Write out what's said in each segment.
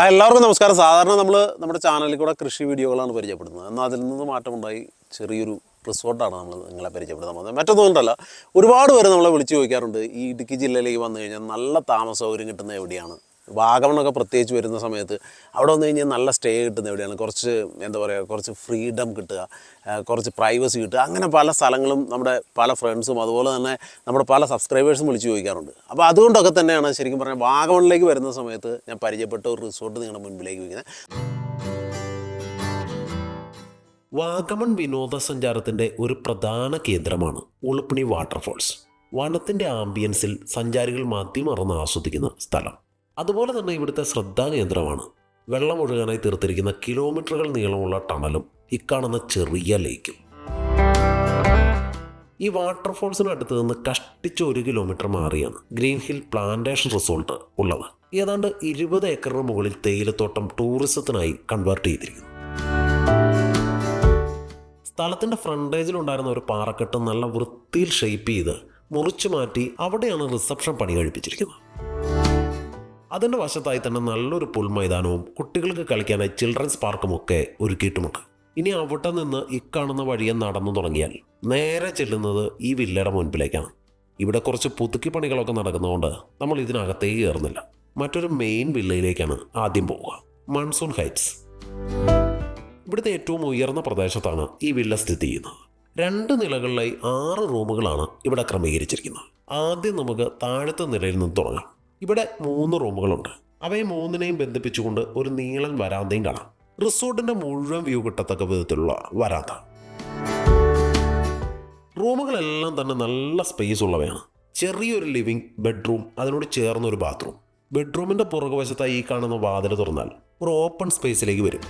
Hi എല്ലാവർക്കും നമസ്കാരം. സാധാരണ നമ്മൾ നമ്മുടെ ചാനലിൽ കൂടെ കൃഷി വീഡിയോകളാണ് പരിചയപ്പെടുന്നത്. എന്നാൽ അതിൽ നിന്ന് മാറ്റമുണ്ടായി ചെറിയൊരു റിസോർട്ടാണ് നമ്മൾ നിങ്ങളെ പരിചയപ്പെടുത്താൻ പോകുന്നത്. മറ്റൊന്നും കൊണ്ടല്ല ഒരുപാട് പേര് നമ്മളെ വിളിച്ചു ചോദിക്കാറുണ്ട് ഈ ഇടുക്കി ജില്ലയിലേക്ക് വന്നു കഴിഞ്ഞാൽ നല്ല താമസ സൗകര്യം കിട്ടുന്നത് എവിടെയാണ്? വാഗമണൊക്കെ പ്രത്യേകിച്ച് വരുന്ന സമയത്ത് അവിടെ വന്നു കഴിഞ്ഞാൽ നല്ല സ്റ്റേ കിട്ടുന്ന എവിടെയാണ്? കുറച്ച് എന്താ പറയുക കുറച്ച് ഫ്രീഡം കിട്ടുക കുറച്ച് പ്രൈവസി കിട്ടുക. അങ്ങനെ പല സ്ഥലങ്ങളും നമ്മുടെ പല ഫ്രണ്ട്സും അതുപോലെ തന്നെ നമ്മുടെ പല സബ്സ്ക്രൈബേഴ്സും വിളിച്ച് ചോദിക്കാറുണ്ട്. അപ്പോൾ അതുകൊണ്ടൊക്കെ തന്നെയാണ് ശരിക്കും പറഞ്ഞാൽ വാഗമണിലേക്ക് വരുന്ന സമയത്ത് ഞാൻ പരിചയപ്പെട്ട ഒരു റിസോർട്ട് നിങ്ങളുടെ മുൻപിലേക്ക് വയ്ക്കുന്നത്. വാഗമൺ വിനോദസഞ്ചാരത്തിന്റെ ഒരു പ്രധാന കേന്ദ്രമാണ് ഉളുപ്പിണി വാട്ടർഫോൾസ്. വനത്തിന്റെ ആംബിയൻസിൽ സഞ്ചാരികൾ മതിമറന്ന് ആസ്വദിക്കുന്ന സ്ഥലം. അതുപോലെ തന്നെ ഇവിടുത്തെ ശ്രദ്ധാകേന്ദ്രമാണ്. വെള്ളം ഒഴുകാനായി തീർത്തിരിക്കുന്ന കിലോമീറ്ററുകൾ നീളമുള്ള ടണലും ഇക്കാണുന്ന ചെറിയ ലേക്കും. ഈ വാട്ടർഫോൾസിന് അടുത്ത് നിന്ന് കഷ്ടിച്ച് ഒരു കിലോമീറ്റർ മാറിയാണ് ഗ്രീൻ ഹിൽ പ്ലാന്റേഷൻ റിസോർട്ട് ഉള്ളത്. ഏതാണ്ട് ഇരുപത് ഏക്കറിന് മുകളിൽ തേയിലത്തോട്ടം ടൂറിസത്തിനായി കൺവേർട്ട് ചെയ്തിരിക്കുന്നു. സ്ഥലത്തിന്റെ ഫ്രണ്ടേജിലുണ്ടായിരുന്ന ഒരു പാറക്കെട്ട് നല്ല വൃത്തിയിൽ ഷേപ്പ് ചെയ്ത് മുറിച്ചു മാറ്റി അവിടെയാണ് റിസപ്ഷൻ പണി കഴിപ്പിച്ചിരിക്കുന്നത്. അതിന്റെ വശത്തായി തന്നെ നല്ലൊരു പുൽമൈതാനവും കുട്ടികൾക്ക് കളിക്കാനായി ചിൽഡ്രൻസ് പാർക്കും ഒക്കെ ഒരുക്കിയിട്ടുമുണ്ട്. ഇനി അവിടെ നിന്ന് ഇക്കാണുന്ന വഴിയെ നടന്നു തുടങ്ങിയാൽ നേരെ ചെല്ലുന്നത് ഈ വില്ലയുടെ മുൻപിലേക്കാണ്. ഇവിടെ കുറച്ച് പുതുക്കി പണികളൊക്കെ നടക്കുന്നതുകൊണ്ട് നമ്മൾ ഇതിനകത്തേക്ക് കയറുന്നില്ല. മറ്റൊരു മെയിൻ വില്ലയിലേക്കാണ് ആദ്യം പോവുക. മൺസൂൺ ഹൈറ്റ്സ് ഇവിടുത്തെ ഏറ്റവും ഉയർന്ന പ്രദേശത്താണ് ഈ വില്ല സ്ഥിതി ചെയ്യുന്നത്. രണ്ട് നിലകളിലായി ആറ് റൂമുകളാണ് ഇവിടെ ക്രമീകരിച്ചിരിക്കുന്നത്. ആദ്യം നമുക്ക് താഴത്തെ നിലയിൽ നിന്ന് തുടങ്ങാം. ഇവിടെ മൂന്ന് റൂമുകളുണ്ട്. അവയെ മൂന്നിനെയും ബന്ധിപ്പിച്ചുകൊണ്ട് ഒരു നീളൻ വരാന്തയും കാണാം. റിസോർട്ടിന്റെ മുഴുവൻ വ്യൂ കിട്ടത്തക്ക വിധത്തിലുള്ള വരാന്ത. റൂമുകളെല്ലാം തന്നെ നല്ല സ്പേസ് ഉള്ളവയാണ്. ചെറിയൊരു ലിവിംഗ് ബെഡ്റൂം അതിനോട് ചേർന്ന ഒരു ബാത്റൂം ബെഡ്റൂമിന്റെ പുറകുവശത്തായി ഈ കാണുന്ന വാതിൽ തുറന്നാൽ ഒരു ഓപ്പൺ സ്പേസിലേക്ക് വരും.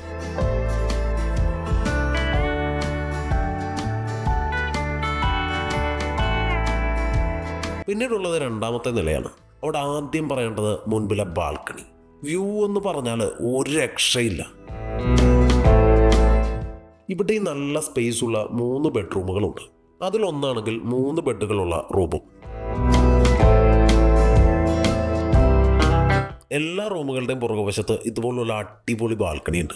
പിന്നീടുള്ളത് രണ്ടാമത്തെ നിലയാണ്. അവിടെ ആദ്യം പറയേണ്ടത് മുൻപിലെ ബാൽക്കണി. വ്യൂ എന്ന് പറഞ്ഞാൽ ഒരു രക്ഷയില്ല. ഇവിടെ നല്ല സ്പേസ് ഉള്ള മൂന്ന് ബെഡ്റൂമുകളുണ്ട് അതിലൊന്നാണെങ്കിൽ മൂന്ന് ബെഡുകളുള്ള റൂമും. എല്ലാ റൂമുകളുടെയും പുറകുവശത്ത് ഇതുപോലുള്ള അടിപൊളി ബാൽക്കണി ഉണ്ട്.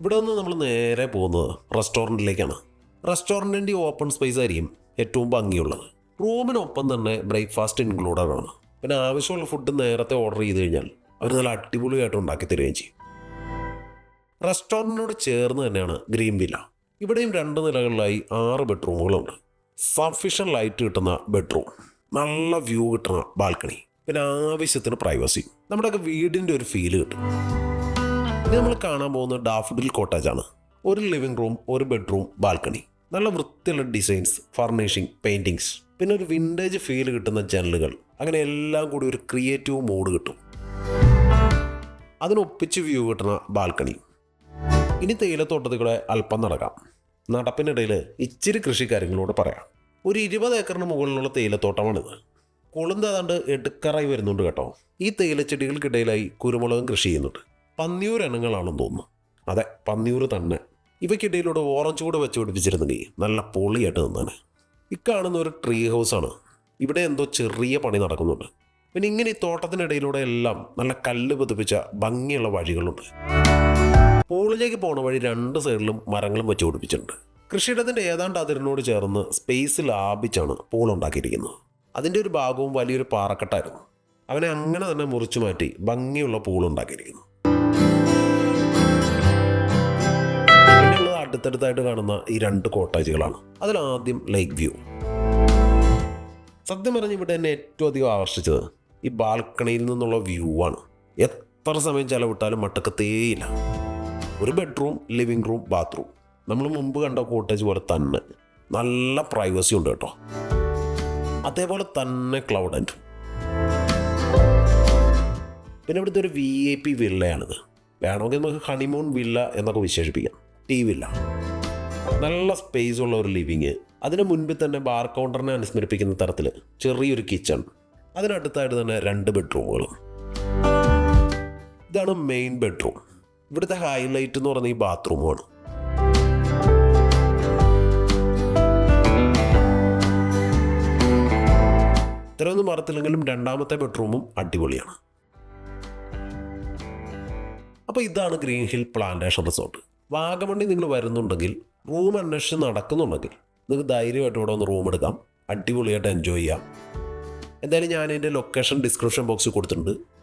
ഇവിടെ നിന്ന് നമ്മൾ നേരെ പോകുന്നത് റെസ്റ്റോറന്റിലേക്കാണ്. റെസ്റ്റോറന്റിന്റെ ഓപ്പൺ സ്പേസ് ആയിരിക്കും ഏറ്റവും ഭംഗിയുള്ളത്. റൂമിനൊപ്പം തന്നെ ബ്രേക്ക്ഫാസ്റ്റ് ഇൻക്ലൂഡഡ് ആണ്. പിന്നെ ആവശ്യമുള്ള ഫുഡ് നേരത്തെ ഓർഡർ ചെയ്ത് കഴിഞ്ഞാൽ അവർ നല്ല അടിപൊളിയായിട്ട് ഉണ്ടാക്കി തരികയും ചെയ്യും. റെസ്റ്റോറന്റിനോട് ചേർന്ന് തന്നെയാണ് ഗ്രീൻ വില്ല ഇവിടെയും രണ്ട് നിലകളിലായി ആറ് ബെഡ്റൂമുകളുണ്ട് സഫിഷ്യൻ ലൈറ്റ് കിട്ടുന്ന ബെഡ്റൂം നല്ല വ്യൂ കിട്ടുന്ന ബാൽക്കണി പിന്നെ ആവശ്യത്തിന് പ്രൈവസി നമ്മുടെയൊക്കെ വീടിന്റെ ഒരു ഫീൽ കിട്ടും. ഇത് നമ്മൾ കാണാൻ പോകുന്ന ഡാഫിഡിൽ കോട്ടേജ് ആണ്. ഒരു ലിവിംഗ് റൂം ഒരു ബെഡ്റൂം ബാൽക്കണി നല്ല വൃത്തിയുള്ള ഡിസൈൻസ് ഫർണിഷിംഗ് പെയിന്റിങ്സ് പിന്നെ ഒരു വിന്റേജ് ഫീൽ കിട്ടുന്ന ജനലുകൾ അങ്ങനെ എല്ലാം കൂടി ഒരു ക്രിയേറ്റീവ് മൂഡ് കിട്ടും. അതിനൊപ്പിച്ച് വ്യൂ കിട്ടുന്ന ബാൽക്കണി ഇനി തേയിലത്തോട്ടത്തിലൂടെ അല്പം നടക്കാം. നടപ്പിനിടയിൽ ഇച്ചിരി കൃഷിക്കാര്യങ്ങളോട് പറയാം. ഒരു ഇരുപത് ഏക്കറിന് മുകളിലുള്ള തേയിലത്തോട്ടമാണിത്. കൊളുന്ത് ഏതാണ്ട് എടുക്കറായി വരുന്നുണ്ട് കേട്ടോ. ഈ തേയിലച്ചെടികൾക്കിടയിലായി കുരുമുളകും കൃഷി ചെയ്യുന്നുണ്ട്. പന്നിയൂർ ഇനങ്ങളാണെന്ന് തോന്നുന്നു. അതെ പന്നിയൂർ തന്നെ. ഇവയ്ക്കിടയിലൂടെ ഓറഞ്ച് കൂടെ വെച്ച് പിടിപ്പിച്ചിരുന്നെങ്കിൽ നല്ല പൊളിയായിട്ട് നിന്നാണ് ഇക്കാണുന്ന ഒരു ട്രീ ഹൗസാണ് ഇവിടെ എന്തോ ചെറിയ പണി നടക്കുന്നുണ്ട്. പിന്നെ ഇങ്ങനെ ഈ തോട്ടത്തിനിടയിലൂടെ എല്ലാം നല്ല കല്ല് പതിപ്പിച്ച ഭംഗിയുള്ള വഴികളുണ്ട്. പൂളിലേക്ക് പോണ വഴി രണ്ട് സൈഡിലും മരങ്ങളും വെച്ച് പിടിപ്പിച്ചിട്ടുണ്ട്. കൃഷിയിടത്തിന്റെ ഏതാണ്ട് അതിരിനോട് ചേർന്ന് സ്പേസ് ലാഭിച്ചാണ് പൂൾ ഉണ്ടാക്കിയിരിക്കുന്നത്. അതിന്റെ ഒരു ഭാഗവും വലിയൊരു പാറക്കെട്ടായിരുന്നു. അവനെ അങ്ങനെ തന്നെ മുറിച്ചു മാറ്റി ഭംഗിയുള്ള പൂൾ ഉണ്ടാക്കിയിരിക്കുന്നു. അടുത്തടുത്തായിട്ട് കാണുന്ന ഈ രണ്ട് കോട്ടേജുകളാണ്. അതിലാദ്യം ലേക്ക് വ്യൂ. സത്യം പറഞ്ഞ് ഇവിടെ എന്നെ ഏറ്റവും അധികം ആകർഷിച്ചത് ഈ ബാൽക്കണിയിൽ നിന്നുള്ള വ്യൂ ആണ്. എത്ര സമയം ചെലവിട്ടാലും മട്ടക്കത്തേയില്ല. ഒരു ബെഡ്റൂം ലിവിംഗ് റൂം ബാത്റൂം. നമ്മൾ മുമ്പ് കണ്ട കോട്ടേജ് പോലെ തന്നെ നല്ല പ്രൈവസി ഉണ്ട് കേട്ടോ. അതേപോലെ തന്നെ ക്ലൗഡ് ആൻഡ് പിന്നെ ഇവിടുത്തെ ഒരു വി ഐ പി വില്ലയാണിത് വേണമെങ്കിൽ നമുക്ക് ഹണിമൂൺ വില്ല എന്നൊക്കെ വിശേഷിപ്പിക്കാം. ടി വില്ല നല്ല സ്പേസ് ഉള്ള ഒരു ലിവിങ് അതിന് മുൻപിൽ തന്നെ ബാർ കൗണ്ടറിനെ അനുസ്മരിപ്പിക്കുന്ന തരത്തിൽ ചെറിയൊരു കിച്ചൺ അതിനടുത്തായിട്ട് തന്നെ രണ്ട് ബെഡ്റൂമുകളും ഇതാണ് മെയിൻ ബെഡ്റൂം ഇവിടുത്തെ ഹൈലൈറ്റ് എന്ന് പറയുന്ന ഈ ബാത്റൂമാണ് ഇത്രയൊന്നും മറത്തില്ലെങ്കിലും രണ്ടാമത്തെ ബെഡ്റൂമും അടിപൊളിയാണ്. അപ്പോൾ ഇതാണ് ഗ്രീൻ ഹിൽ പ്ലാന്റേഷൻ റിസോർട്ട് വാഗമണ്ണി നിങ്ങൾ വരുന്നുണ്ടെങ്കിൽ റൂം അന്വേഷിച്ച് നടക്കുന്നുണ്ടെങ്കിൽ നിങ്ങൾക്ക് ധൈര്യമായിട്ട് ഇവിടെ ഒന്ന് റൂം എടുക്കാം. അടിപൊളിയായിട്ട് എൻജോയ് ചെയ്യാം. എന്തായാലും ഞാൻ എന്റെ ലൊക്കേഷൻ ഡിസ്ക്രിപ്ഷൻ ബോക്സിൽ കൊടുത്തിട്ടുണ്ട്.